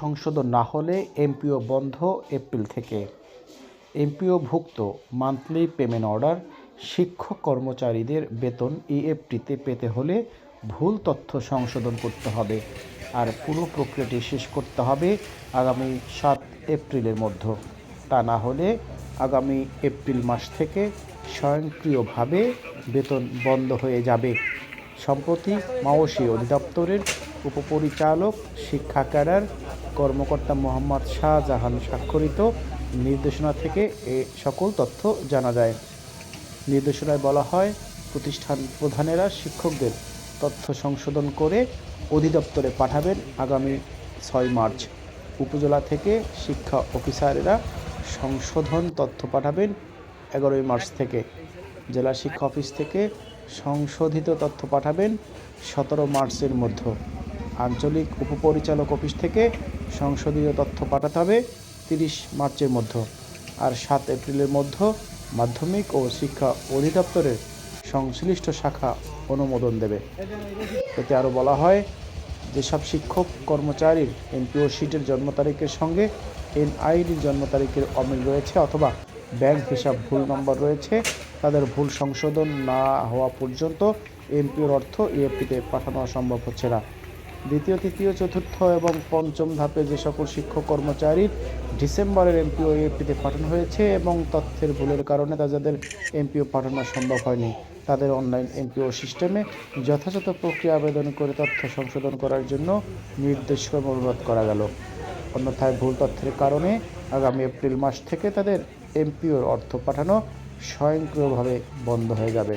সংশোধন না হলে এমপিও বন্ধ এপ্রিল থেকে। এমপিওভুক্ত মান্থলি পেমেন্ট অর্ডার শিক্ষক কর্মচারীদের বেতন ইএফটিতে পেতে হলে ভুল তথ্য সংশোধন করতে হবে আর পুরো প্রক্রিয়াটি শেষ করতে হবে আগামী সাত এপ্রিলের মধ্যে। তা না হলে আগামী এপ্রিল মাস থেকে স্বয়ংক্রিয়ভাবে বেতন বন্ধ হয়ে যাবে। সম্প্রতি মাওসী অধিদপ্তরের উপপরিচালক শিক্ষা ক্যাডার কর্মকর্তা মোহাম্মদ শাহজাহান স্বাক্ষরিত নির্দেশনা থেকে এ সকল তথ্য জানা যায়। নির্দেশনায় বলা হয়, প্রতিষ্ঠান প্রধানেরা শিক্ষকদের তথ্য সংশোধন করে অধিদপ্তরে পাঠাবেন আগামী ছয় মার্চ। উপজেলা থেকে শিক্ষা অফিসারেরা সংশোধন তথ্য পাঠাবেন এগারোই মার্চ থেকে। জেলা শিক্ষা অফিস থেকে সংশোধিত তথ্য পাঠাবেন সতেরো মার্চের মধ্যে। আঞ্চলিক উপপরিচালক অফিস থেকে সংশোধিত তথ্য পাঠাতে হবে তিরিশ মার্চের মধ্যে আর সাত এপ্রিলের মধ্যে মাধ্যমিক ও শিক্ষা অধিদপ্তরের সংশ্লিষ্ট শাখা অনুমোদন দেবে। এতে আরও বলা হয়, যেসব শিক্ষক, কর্মচারীর এনপিও শিটের জন্ম তারিখের সঙ্গে এনআইডির জন্ম তারিখের অমিল রয়েছে অথবা ব্যাংক হিসাব ভুল নম্বর রয়েছে, তাদের ভুল সংশোধন না হওয়া পর্যন্ত এমপিওর অর্থ ইএফটিতে পাঠানো সম্ভব হচ্ছে না। দ্বিতীয়, তৃতীয়, চতুর্থ এবং পঞ্চম ধাপে যে সকল শিক্ষক কর্মচারীর ডিসেম্বরের এমপিও ইএফটিতে পাঠানো হয়েছে এবং তথ্যের ভুলের কারণে তাদের এমপিও পাঠানো সম্ভব হয়নি, তাদের অনলাইন এমপিও সিস্টেমে যথাযথ প্রক্রিয়া আবেদন করে তথ্য সংশোধন করার জন্য নির্দেশক্রম অনুরোধ করা গেল। অন্যথায় ভুল তথ্যের কারণে আগামী এপ্রিল মাস থেকে তাদের এমপিওর অর্থ পাঠানো স্বয়ংক্রিয়ভাবে বন্ধ হয়ে যাবে।